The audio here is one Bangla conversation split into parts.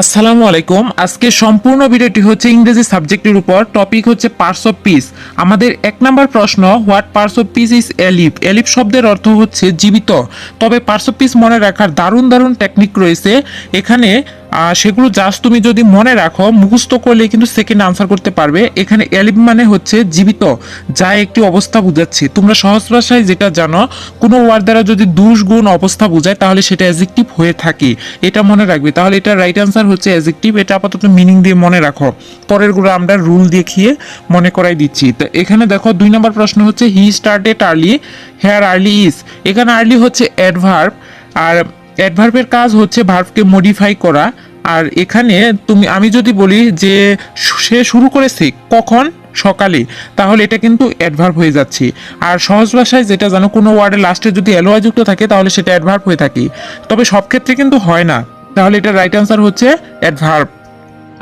আসসালামু আলাইকুম। আজকে সম্পূর্ণ ভিডিওটি হচ্ছে ইংরেজি সাবজেক্টের উপর। টপিক হচ্ছে পার্টস অফ পিস আমাদের এক নম্বর প্রশ্ন what parts of speech is এলিপ এলিপ শব্দের অর্থ হচ্ছে জীবিত। তবে পার্টস অফ পিস মনে রাখার দারুণ দারুণ টেকনিক রয়েছে। এখানে সেগুলো জাস্ট তুমি যদি মনে রাখো, মুখস্থ করলে কিন্তু সেকেন্ড আনসার করতে পারবে। এখানে এলিপ মানে হচ্ছে জীবিত, যা একটি অবস্থা বুঝাচ্ছে। তোমরা সহজ ভাষায় যেটা জানো, কোনো ওয়ার্ড দ্বারা যদি দুষ গুণ অবস্থা বোঝায়, তাহলে সেটা অ্যাজেক্টিভ হয়ে থাকে। এটা মনে রাখবে। তাহলে এটা রাইট আনসার হচ্ছে অ্যাজেক্টিভ এটা আপাতত মিনিং দিয়ে মনে রাখো। পরেরগুলো আমরা রুল দেখিয়ে মনে করাই দিচ্ছি। তো এখানে দেখো, দুই নম্বর প্রশ্ন হচ্ছে he started early here early is এখানে আর্লি হচ্ছে অ্যাডভার্ব আর অ্যাডভার্বের কাজ হচ্ছে ভার্ভকে মডিফাই করা। আর এখানে তুমি, আমি যদি বলি যে সে শুরু করেছে কখন? সকালে। তাহলে এটা কিন্তু অ্যাডভার্ভ হয়ে যাচ্ছে। আর সহজ ভাষায় যেটা জানো কোনো ওয়ার্ডের লাস্টে যদি অ্যালোয়াযুক্ত যুক্ত থাকে, তাহলে সেটা অ্যাডভার্ভ হয়ে থাকে। তবে সব ক্ষেত্রে কিন্তু হয় না। তাহলে এটা রাইট আনসার হচ্ছে অ্যাডভার্ব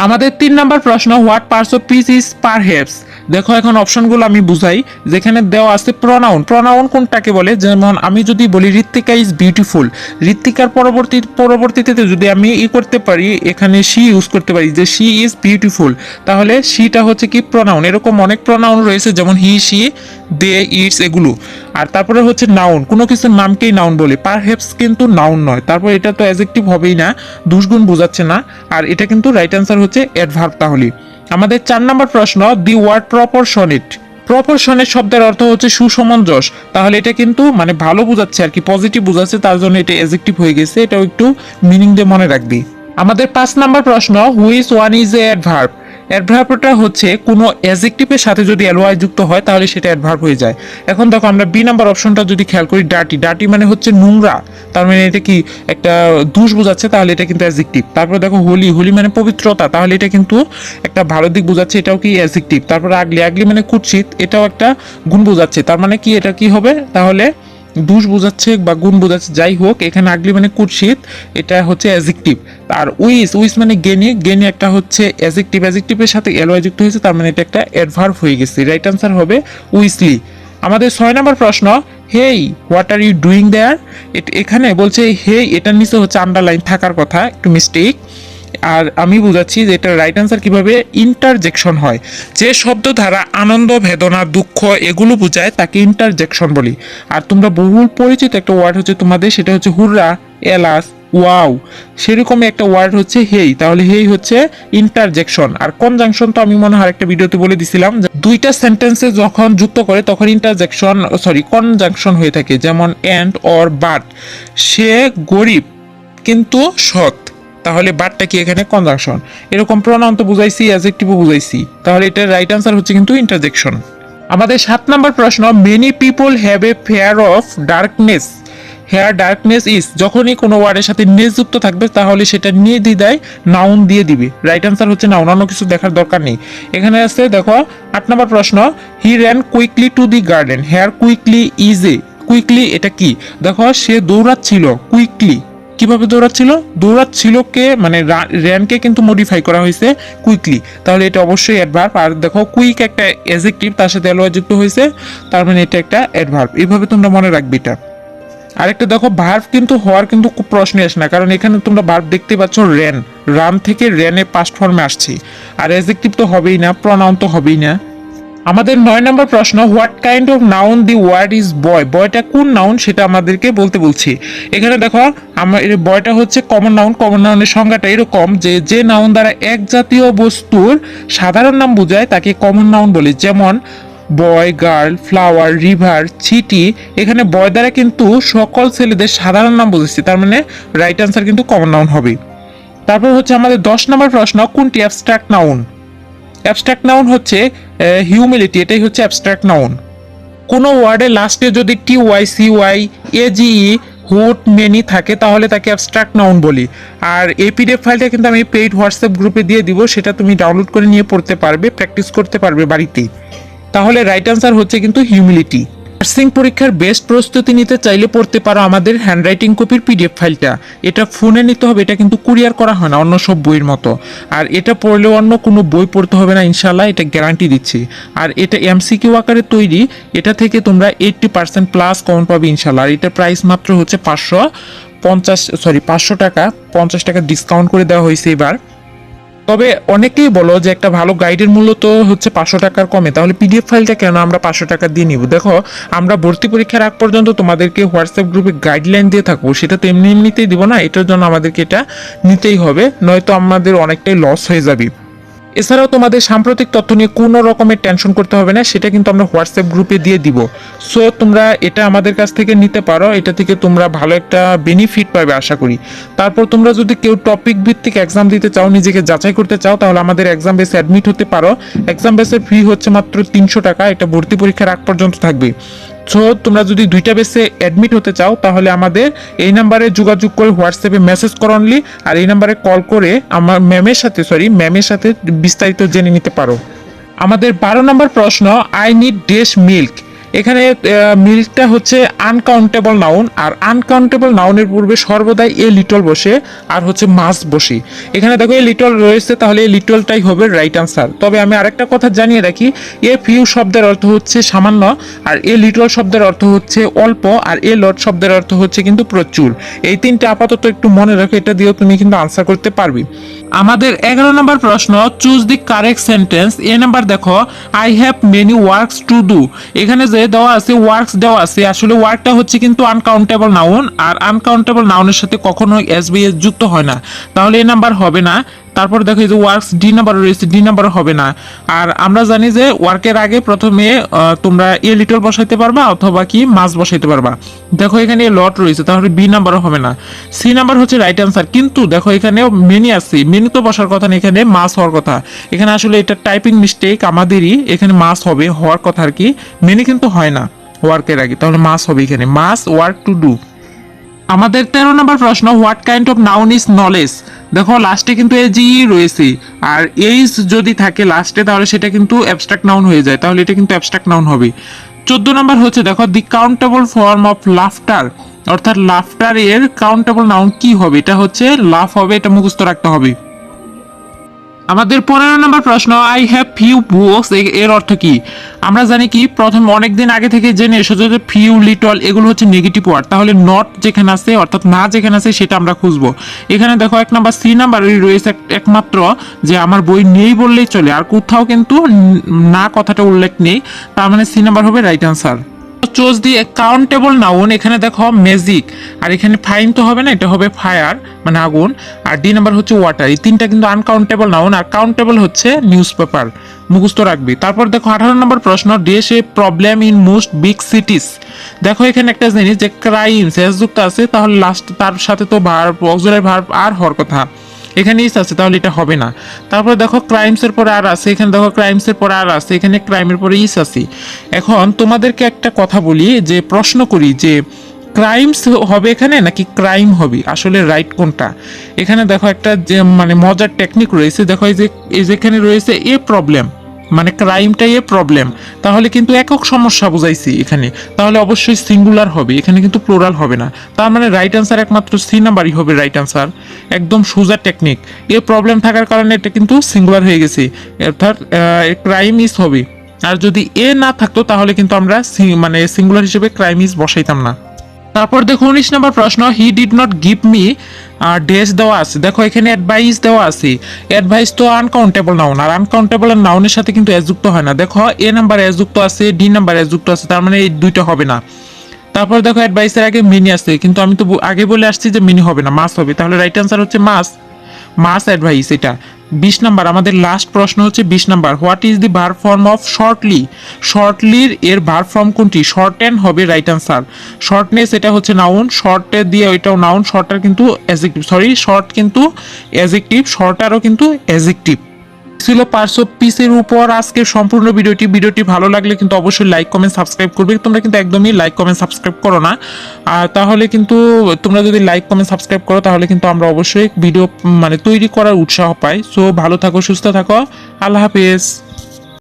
আমাদের তিন নাম্বার প্রশ্ন what parts of speech is perhaps দেখো এখন অপশনগুলো আমি বুঝাই, যেখানে দেওয়া আছে প্রনাউন প্রনাউন কোনটাকে বলে? যেমন আমি যদি বলি, ঋত্বিকা ইজ বিউটিফুল ঋত্বিকার পরবর্তী, পরবর্তীতে যদি আমি ই করতে পারি, এখানে শি ইউজ করতে পারি যে শি ইজ বিউটিফুল তাহলে শিটা হচ্ছে কি প্রনাউন এরকম অনেক প্রনাউন রয়েছে, যেমন হি শি দে ইটস এগুলো। আর তারপরে হচ্ছে নাউন কোনো কিছুর নামকেই নাউন বলে। পার হেপস কিন্তু নাউন নয়। তারপর এটা তো অ্যাজেক্টিভ হবেই না দুষ্গুণ বোঝাচ্ছে না। আর এটা কিন্তু রাইট অ্যান্সার হচ্ছে অ্যাডভার্ব তাহলে। আমাদের চার নম্বর প্রশ্ন দি ওয়ার্ড প্রপরশনিট প্রপরশনের শব্দের অর্থ হচ্ছে সুসমঞ্জস। তাহলে এটা কিন্তু মানে ভালো বোঝাচ্ছে আর কি পজিটিভ বোঝাচ্ছে, তার জন্য এটা অ্যাজেক্টিভ হয়ে গেছে। এটাও একটু মিনিং দিয়ে মনে রাখবি। আমাদের পাঁচ নাম্বার প্রশ্ন which one is a adverb অ্যাডভার্বটা হচ্ছে কোনো অ্যাজেক্টিভের সাথে যদি অ্যালোয়াই যুক্ত হয়, তাহলে সেটা অ্যাডভার্ব হয়ে যায়। এখন দেখো আমরা বি নাম্বার অপশনটা যদি খেয়াল করি ডাটি ডাটি মানে হচ্ছে নোংরা। তার মানে এটা কি একটা দুষ বোঝাচ্ছে, তাহলে এটা কিন্তু অ্যাজেক্টিভ তারপর দেখো হোলি। হোলি মানে পবিত্রতা। তাহলে এটা কিন্তু একটা ভালো দিক বোঝাচ্ছে, এটাও কি অ্যাজেক্টিভ তারপর আগলি। আগলি মানে কুৎসিত। এটাও একটা গুণ বোঝাচ্ছে। তার মানে কি? এটা কি হবে? তাহলে দুষ বোঝাচ্ছে বা গুণ বোঝাচ্ছে, যাই হোক, এখানে আগলি মানে কুৎসিত, এটা হচ্ছে অ্যাজেক্টিভ আর উইস উইস মানে গেনি গেনি একটা হচ্ছে অ্যাজেক্টিভ অ্যাজেক্টিভের সাথে এলওয়াই যুক্ত হয়েছে, তার মানে এটা একটা অ্যাডভার্ব হয়ে গেছে। রাইট আনসার হবে উইসলি। আমাদের ছয় নম্বর প্রশ্ন, hey, what are you doing there? এখানে বলছে, হেই, এটার নিচে হচ্ছে আন্ডারলাইন থাকার কথা, একটু মিস্টেক আর আমি বুঝাচ্ছি যে এটা রাইট আনসার কীভাবে ইন্টারজেকশন হয়। যে শব্দ দ্বারা আনন্দ, বেদনা, দুঃখ এগুলো বোঝায় তাকে ইন্টারজেকশন বলি। আর তোমরা বহুল পরিচিত একটা ওয়ার্ড হচ্ছে তোমাদের, সেটা হচ্ছে হুররা, এলাস, ওয়াও। সেরকমই একটা ওয়ার্ড হচ্ছে হেই। তাহলে হেই হচ্ছে ইন্টারজেকশন আর কনজাংশন তো আমি মনে হয় একটা ভিডিওতে বলে দিছিলাম দুইটা সেন্টেন্সে যখন যুক্ত করে, তখন ইন্টারজেকশন সরি কনজাংশন হয়ে থাকে। যেমন অ্যান্ড অর বাট সে গরিব, কিন্তু সৎ। তাহলে বাটটা কি এখানে কনজাংশন এরকম প্রনাউন তো বুঝাইছি অ্যাজেক্টিভও বুঝাইছি। তাহলে এটার রাইট আনসার হচ্ছে কিন্তু ইন্টারজেকশন আমাদের সাত নম্বর প্রশ্ন many people have a fear of darkness here darkness is যখনই কোনো ওয়ার্ডের সাথে নেস যুক্ত থাকবে, তাহলে সেটা নিয়ে দিদায় নাউন দিয়ে দিবে। রাইট আনসার হচ্ছে নাউন অন্য কিছু দেখার দরকার নেই। এখানে আছে, দেখো, আট নম্বর প্রশ্ন he ran quickly to the garden here quickly is a quickly এটা কি? দেখো, সে দৌড়াচ্ছিল কুইকলি কীভাবে দৌড়াচ্ছিল? দৌড়াচ্ছিল কে? মানে র্যানকে কিন্তু মডিফাই করা হয়েছে কুইকলি তাহলে এটা অবশ্যই অ্যাডভার্ব আর দেখো কুইক একটা অ্যাজেক্টিভ তার সাথে অ্যালোয়া যুক্ত হয়েছে। তার মানে এটা একটা অ্যাডভার্ব এইভাবে তোমরা মনে রাখবে এটা। আরেকটা দেখো ভার্ভ কিন্তু হওয়ার কিন্তু প্রশ্নে আসে না। কারণ এখানে তোমরা ভার্ভ দেখতে পাচ্ছ র্যান রান থেকে র্যানে পাস্ট ফর্মে আসছি। আর অ্যাজেক্টিভ তো হবেই না প্রনাউন তো হবেই না। আমাদের নয় নম্বর প্রশ্ন what kind of noun the word is boy বয়টা কোন নাউন সেটা আমাদেরকে বলতে বলছি। এখানে দেখো, আমার বয়টা হচ্ছে কমন নাউন কমন নাউনের সংজ্ঞাটা এরকম যে যে নাউন দ্বারা এক জাতীয় বস্তুর সাধারণ নাম বোঝায়, তাকে কমন নাউন বলে। যেমন বয় গার্ল ফ্লাওয়ার রিভার চিটি এখানে বয় দ্বারা কিন্তু সকল ছেলেদের সাধারণ নাম বোঝাচ্ছি তার মানে রাইট আনসার কিন্তু কমন নাউন হবে। তারপর হচ্ছে আমাদের দশ নম্বর প্রশ্ন, কোনটি অ্যাবস্ট্রাক্ট নাউন অ্যাবস্ট্রাক্ট নাউন হচ্ছে হিউমিলিটি এটাই হচ্ছে অ্যাবস্ট্রাক্ট নাউন কোনো ওয়ার্ডে লাস্টে যদি T Y C Y A G E G E hood many থাকে, তাহলে তাকে অ্যাবস্ট্রাক্ট নাউন বলি। আর এই পিডিএফ ফাইলটা কিন্তু আমি পেইড হোয়াটসঅ্যাপ গ্রুপে দিয়ে দিব, সেটা তুমি ডাউনলোড করে নিয়ে পড়তে পারবে প্র্যাকটিস করতে পারবে বাড়িতে তাহলে রাইট আনসার হচ্ছে কিন্তু হিউমিলিটি নার্সিং পরীক্ষার বেস্ট প্রস্তুতি নিতে চাইলে পড়তে পারো আমাদের হ্যান্ডরাইটিং কপির পিডিএফ ফাইলটা। এটা ফোনে নিতে হবে, এটা কিন্তু কুরিয়ার করা হয় না, অন্য সব বইয়ের মতো। আর এটা পড়লেও অন্য কোনো বই পড়তে হবে না ইনশাল্লাহ এটা গ্যারান্টি দিচ্ছি। আর এটা এমসিকিউ আকারে তৈরি, এটা থেকে তোমরা এইটটি পার্সেন্ট প্লাস কমন পাবে ইনশাল্লাহ আর এটার প্রাইস মাত্র হচ্ছে পাঁচশো পঞ্চাশ সরি পাঁচশো টাকা, পঞ্চাশ টাকা ডিসকাউন্ট করে দেওয়া হয়েছে এবার। তবে অনেকেই বলো যে একটা ভালো গাইডের মূল্য তো হচ্ছে পাঁচশো টাকার কমে। তাহলে পিডিএফ ফাইলটা কেন আমরা পাঁচশো টাকা দিয়ে নিব? দেখো, আমরা ভর্তি পরীক্ষার আগ পর্যন্ত তোমাদেরকে হোয়াটসঅ্যাপ গ্রুপে গাইডলাইন দিয়ে থাকব। সেটা তো এমনি এমনিতেই দিব না, এটার জন্য আমাদেরকে এটা নিতেই হবে। নয়তো আমাদের অনেকটাই লস হয়ে যাবে। এছাড়াও তোমাদের সাম্প্রতিক তথ্য নিয়ে কোনো রকমের টেনশন করতে হবে না, সেটা কিন্তু আমরা হোয়াটসঅ্যাপ গ্রুপে দিয়ে দিব। সো তোমরা এটা আমাদের কাছ থেকে নিতে পারো, এটা থেকে তোমরা ভালো একটা বেনিফিট পাবে, আশা করি। তারপর তোমরা যদি কেউ টপিক ভিত্তিক এক্সাম দিতে চাও, নিজেকে যাচাই করতে চাও, তাহলে আমাদের এক্সাম বেসে অ্যাডমিট হতে পারো। এক্সাম বেসের ফি হচ্ছে মাত্র তিনশো টাকা, এটা ভর্তি পরীক্ষার আগ পর্যন্ত থাকবে। সো তোমরা যদি দুইটা বেসে অ্যাডমিট হতে চাও, তাহলে আমাদের এই নাম্বারে যোগাযোগ করে হোয়াটসঅ্যাপে মেসেজ করো অনলি আর এই নাম্বারে কল করে আমার ম্যামের সাথে সরি ম্যামের সাথে বিস্তারিত জেনে নিতে পারো। আমাদের বারো নম্বর প্রশ্ন আই নিড ডেস মিল্ক এখানে মিল্কটা হচ্ছে আনকাউন্টেবল নাউন আর আনকাউন্টেবল নাউনের পূর্বে সর্বদাই এ লিটল বসে, আর হচ্ছে মাস বসে। এখানে দেখো, এ লিটল রয়েছে, তাহলে এই লিটলটাই হবে রাইট আনসার তবে আমি আরেকটা কথা জানিয়ে রাখি, এ ফিউ শব্দের অর্থ হচ্ছে সামান্য, আর এ লিটল শব্দের অর্থ হচ্ছে অল্প, আর এ লট শব্দের অর্থ হচ্ছে কিন্তু প্রচুর। এই তিনটা আপাতত একটু মনে রাখো, এটা দিয়েও তুমি কিন্তু আনসার করতে পারবে। আমাদের এগারো নম্বর প্রশ্ন choose the correct sentence A number দেখো I have many works to do এখানে যে দেওয়া আছে ওয়ার্কস দেওয়া আছে, আসলে ওয়ার্কটা হচ্ছে কিন্তু আনকাউন্টেবল নাউন আর আনকাউন্টেবল নাউনের সাথে কখনোই এস বি যুক্ত হয় না। তাহলে এ নাম্বার হবে না। তারপর দেখো এই যে ওয়ার্কস ডি নাম্বার রয়েছে ডি নাম্বার হবে না। আর আমরা জানি যে ওয়ার্কের আগে প্রথমে তোমরা এ লিটল বসাইতে পারবা অথবা কি মাছ বসাইতে পারবা। দেখো এখানে লট রয়েছে, তাহলে বি নাম্বারও হবে না। সি নাম্বার হচ্ছে রাইট অ্যান্সার কিন্তু দেখো এখানে মেনি আছে। মেনি তো বসার কথা না, এখানে মাছ হওয়ার কথা। এখানে আসলে এটা টাইপিং মিস্টেক আমাদেরই, এখানে মাছ হবে হওয়ার কথা আর কি। মেনি কিন্তু হয় না ওয়ার্কের আগে, তাহলে মাছ হবে এখানে। মাস ওয়ার্ক টু ডু আমাদের তেরো নম্বর প্রশ্ন what kind of noun is knowledge দেখো লাস্টে কিন্তু এ জি রয়েছে। আর এইস যদি থাকে লাস্টে তাহলে সেটা কিন্তু অ্যাবস্ট্রাক্ট নাউন হয়ে যায়। তাহলে এটা কিন্তু অ্যাবস্ট্রাক্ট নাউন হবে। চোদ্দ নম্বর হচ্ছে, দেখো the countable form of laughter অর্থাৎ লাফটার এর কাউন্টেবল নাউন কি হবে? এটা হচ্ছে লাফ হবে, এটা মুখস্থ রাখতে হবে। আমাদের পনেরো নম্বর প্রশ্ন আই হ্যাভ ফিউ বুকস এর অর্থ কি? আমরা জানি কি, প্রথম অনেকদিন আগে থেকে জেনে এসেছ যে ফিউ লিটল এগুলো হচ্ছে নেগেটিভ ওয়ার্ড তাহলে নট যেখানে আছে, অর্থাৎ না যেখানে আছে, সেটা আমরা খুঁজবো। এখানে দেখো, এক নাম্বার সি নাম্বার রয়েছে একমাত্র যে আমার বই নেই বললেই চলে। আর কোথাও কিন্তু না কথাটা উল্লেখ নেই। তার মানে সি নাম্বার হবে right answer choose the countable noun এখানে দেখো ম্যাজিক আর এখানে ফাইন তো হবে না, এটা হবে ফায়ার মানে আগুন, আর ডি নাম্বার হচ্ছে ওয়াটার এই তিনটা কিন্তু আনকাউন্টেবল নাউন আর কাউন্টেবল হচ্ছে নিউজ পেপার মুখস্থ রাখবি। তারপর দেখো আঠারো নম্বর প্রশ্ন does a problem in most big cities দেখো এখানে একটা জিনিস যে ক্রাইম শেষ যুক্ত আছে, তাহলে লাস্ট তার সাথে তো ভার অক্সিলারি ভার আর হওয়ার কথা। এখানে ইস আছে, তাহলে এটা হবে না। তারপরে দেখো ক্রাইমসের পরে আর আছে, এখানে দেখো ক্রাইমসের পরে আর আছে, এখানে ক্রাইমের পরে ইস আছে। এখন তোমাদেরকে একটা কথা বলি, যে প্রশ্ন করি, যে ক্রাইমস হবে এখানে নাকি ক্রাইম হবে? আসলে রাইট কোনটা? এখানে দেখো একটা যে মানে মজার টেকনিক রয়েছে, দেখো এই যে যেখানে রয়েছে এ প্রবলেম মানে ক্রাইমটাই এ প্রবলেম তাহলে কিন্তু একক সমস্যা বুঝাইছি এখানে। তাহলে অবশ্যই সিঙ্গুলার হবে, এখানে কিন্তু প্লোরাল হবে না। তার মানে রাইট আনসার একমাত্র সি নাম্বারই হবে রাইট আনসার একদম সোজা টেকনিক এ প্রবলেম থাকার কারণে এটা কিন্তু সিঙ্গুলার হয়ে গেছে। অর্থাৎ ক্রাইম ইজ হবে। আর যদি এ না থাকতো, তাহলে কিন্তু আমরা মানে সিঙ্গুলার হিসেবে ক্রাইম ইজ বসাইতাম না। তারপর দেখো উনিশ নম্বর প্রশ্ন he did not give me ডেস দেওয়া আছে। দেখো এখানে অ্যাডভাইস দেওয়া আছে। অ্যাডভাইস তো আনকাউন্টেবল নাউন আর আনকাউন্টেবল নাউনের সাথে কিন্তু যুক্ত হয় না। দেখো এ নাম্বার যুক্ত আছে ডি নাম্বার যুক্ত আছে, তার মানে এই দুইটা হবে না। তারপর দেখো অ্যাডভাইসের আগে মিনি আছে, কিন্তু আমি তো আগে বলে আসছি যে মিনি হবে না মাস হবে। তাহলে রাইট অ্যান্সার হচ্ছে মাস মাস অ্যাডভাইস এটা। বিশ নাম্বার, আমাদের লাস্ট প্রশ্ন হচ্ছে বিশ number. What is the verb form of shortly শর্টলির এর ভার ফর্ম কোনটি? শর্ট অ্যান্ড হবে রাইট অ্যান্সার শর্টনেস এটা হচ্ছে নাউন শর্টে দিয়ে এটাও নাউন শর্টার কিন্তু অ্যাজেক্টিভ সরি শর্ট কিন্তু অ্যাজেক্টিভ শর্টারও কিন্তু অ্যাজেক্টিভ ছিল পার্সো পিসের উপর আজকে সম্পূর্ণ ভিডিওটি। ভিডিওটি ভালো লাগলে কিন্তু অবশ্যই লাইক কমেন্ট সাবস্ক্রাইব করবে। তোমরা কিন্তু একদমই লাইক কমেন্ট সাবস্ক্রাইব করো না। আর তাহলে কিন্তু তোমরা যদি লাইক কমেন্ট সাবস্ক্রাইব করো, তাহলে কিন্তু আমরা অবশ্যই ভিডিও মানে তৈরি করার উৎসাহ পাই। সো ভালো থাকো, সুস্থ থাকো। আল্লাহ হাফেজ।